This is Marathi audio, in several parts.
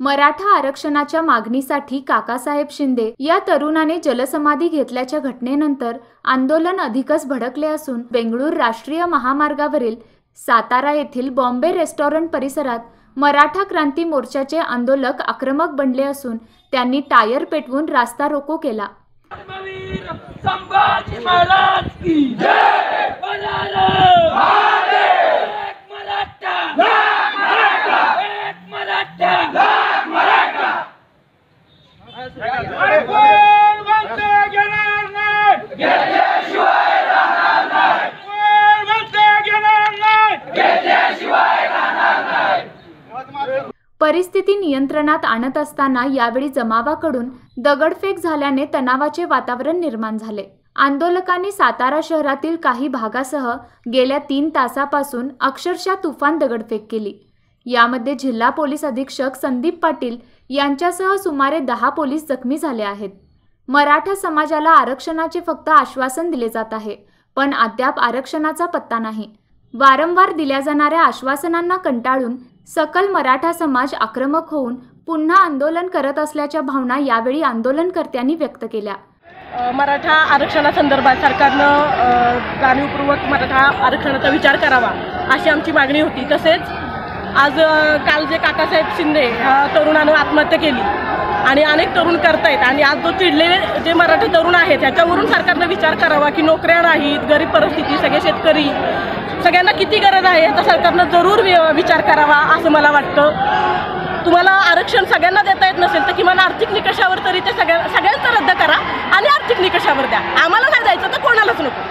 मराठा आरक्षणाच्या मागणीसाठी काकासाहेब शिंदे या तरुणाने जलसमाधी घेतल्याच्या घटनेनंतर आंदोलन अधिकच भडकले असून बेंगळूर राष्ट्रीय महामार्गावरील सातारा येथील बॉम्बे रेस्टॉरंट परिसरात मराठा क्रांती मोर्चाचे आंदोलक आक्रमक बनले असून त्यांनी टायर पेटवून रास्ता रोको केला. Yeah संभाजी महाराज की जय एक मराठा एक मराठा कोण म्हणते घेणार नाही घेतल्याशिवाय राहणार नाही कोण म्हणते घेणार नाही परिस्थिती नियंत्रणात आणत असताना यावेळी जमावाकडून दगडफेक झाल्याने तणावाचे वातावरण निर्माण झाले. आंदोलकांनी सातारा शहरातील काही भागासह गेल्या तीन तासापासून अक्षरशः तुफान दगडफेक केली. यामध्ये जिल्हा पोलीस अधीक्षक संदीप पाटील यांच्यासह सुमारे दहा पोलीस जखमी झाले आहेत. मराठा समाजाला आरक्षणाचे फक्त आश्वासन दिले जात आहे पण अद्याप आरक्षणाचा पत्ता नाही. वारंवार दिल्या जाणाऱ्या आश्वासनांना कंटाळून सकल मराठा समाज आक्रमक होऊन पुन्हा आंदोलन करत असल्याच्या भावना यावेळी आंदोलनकर्त्यांनी व्यक्त केल्या. मराठा आरक्षणासंदर्भात सरकारनं जाणीवपूर्वक मराठा आरक्षणाचा विचार करावा अशी आमची मागणी होती. तसेच आज काल जे काकासाहेब शिंदे ह्या तरुणानं आत्महत्या केली आणि अनेक तरुण करतायत आणि आज जो चिडलेले जे मराठी तरुण आहेत ह्याच्यावरून सरकारनं विचार करावा की नोकऱ्या नाहीत गरीब परिस्थिती सगळे शेतकरी सगळ्यांना किती गरज आहे? याचा सरकारनं जरूर वि- विचार करावा असं मला वाटतं. तुम्हाला आरक्षण सगळ्यांना देता येत नसेल तर किमान आर्थिक निकषावर तरी ते सगळ्या सगळ्यांचं रद्द करा आणि आर्थिक निकषावर द्या. आम्हाला नाही जायचं तर कोणालाच नको.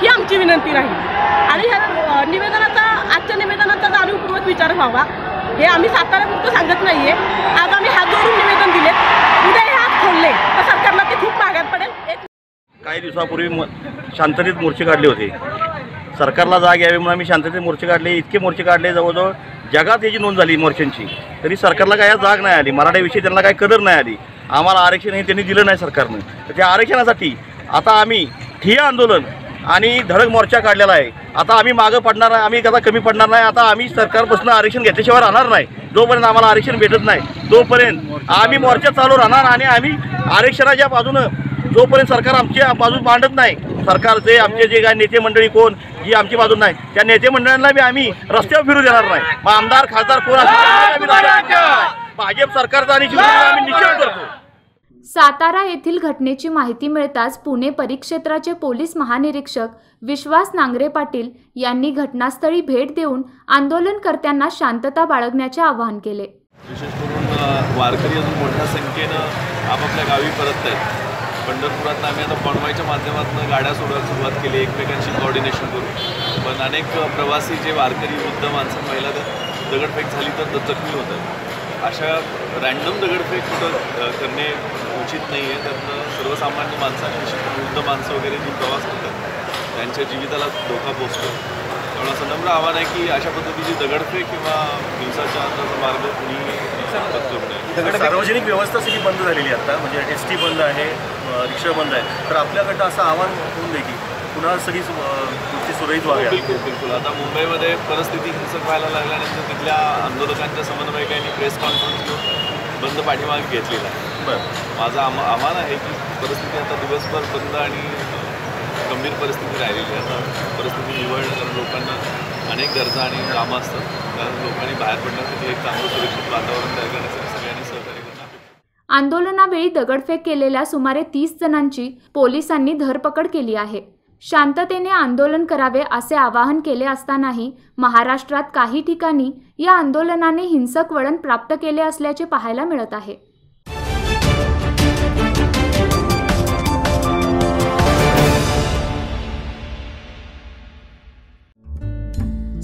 ही आमची विनंती राहील. आणि ह्या निवेदनाचा आजच्या निवेदनाचा जाणीवपूर्वक विचार व्हावा हे आम्ही साताऱ्यापुरतं सांगत नाही आहे आज आम्ही हात जोडून निवेदन दिले उद्या हे हात खोलले तर सरकारला ते खूप मागात पडेल. एक काही दिवसापूर्वी म शांततेत मोर्चे काढले होते. सरकारला जाग यावी म्हणून आम्ही शांततेचे मोर्चे काढले. इतके मोर्चे काढले जवळजवळ जगात याची नोंद झाली मोर्चांची तरी सरकारला काय जाग नाही आली. मराठ्याविषयी त्यांना काही कदर नाही आली. आम्हाला आरक्षण हे त्यांनी दिलं नाही सरकारनं. तर त्या आरक्षणासाठी आता आम्ही ठिय्या आंदोलन आणि धडक मोर्चा काढलेला आहे. आता आम्ही मागं पडणार नाही. आम्ही कदा कमी पडणार नाही. आता आम्ही सरकारपासून आरक्षण घेतल्याशिवाय राहणार नाही. जोपर्यंत आम्हाला आरक्षण भेटत नाही तोपर्यंत आम्ही मोर्चा चालू राहणार आणि आम्ही आरक्षणाच्या बाजूनं जोपर्यंत सरकार आमची बाजू मांडत नाही सरकारचे आमचे जे काय नेते मंडळी कोण जी आमची बाजू नाही. त्या नेते मंडळांना बी आम्ही रस्त्यावर फिरू देणार नाही. मग आमदार खासदार कोण. भाजप सरकारचा आणि आम्ही निषेध करतो. सातारा येथील घटनेची माहिती मिळताच पुणे परिक्षेत्राचे पोलीस महानिरीक्षक विश्वास नांगरे पाटील यांनी घटनास्थळी भेट देऊन आंदोलनकर्त्यांना शांतता बाळगण्याचे आवाहन केले. विशेष करून वारकरी अजून मोठ्या संख्येनं आपापल्या गावी परत आहेत पंढरपुरात आम्ही आता पणवाईच्या माध्यमातून गाड्या सोडवायला सुरुवात केली एकमेकांशी कॉर्डिनेशन करून. पण अनेक प्रवासी जे वारकरी वृद्ध माणसं महिला तर दगडफेक झाली तर जखमी होतात. अशा रॅन्डम दगडफेक कुठं करणे उचित नाही आहे त्यातनं सर्वसामान्य माणसांनी वृद्ध माणसं वगैरे जी प्रवास करतात त्यांच्या जीविताला धोका पोचतो. त्यामुळे असं नम्र आव्हान आहे की अशा पद्धतीची दगडफेक किंवा हिंसाचाराचा मार्ग कुणी सार्वजनिक व्यवस्था सगळी बंद झालेली आहे आता म्हणजे एस टी बंद आहे रिक्षा बंद आहे. तर आपल्याकडनं असं आव्हान होऊन दे की पुन्हा सगळी गोष्टी सुरळीत व्हाव्या बिलकुल बिलकुल. आता मुंबईमध्ये परिस्थिती हिंसक व्हायला लागल्यानंतर तिथल्या आंदोलकांच्या समन्वयकांनी प्रेस कॉन्फरन्स घेऊन बंद पाठीमागे घेतलेला आहे. बरं. माझं आम आव्हान आहे की परिस्थिती आता दिवसभर बंद आणि गंभीर परिस्थिती राहिलेली आहे. आता परिस्थिती निवड लोकांना अनेक गरजा आणि कामं असतात. कारण लोकांनी बाहेर पडण्यासाठी एक चांगलं सुरक्षित वातावरण तयार करण्यासाठी सगळ्यांनी सहकार्य करणं आंदोलनावेळी दगडफेक केलेल्या सुमारे तीस जणांची पोलिसांनी धरपकड केली आहे. शांततेने आंदोलन करावे असे आवाहन केले असतानाही महाराष्ट्रात काही ठिकाणी या आंदोलनाने हिंसक वळण प्राप्त केले असल्याचे पाहायला मिळत आहे.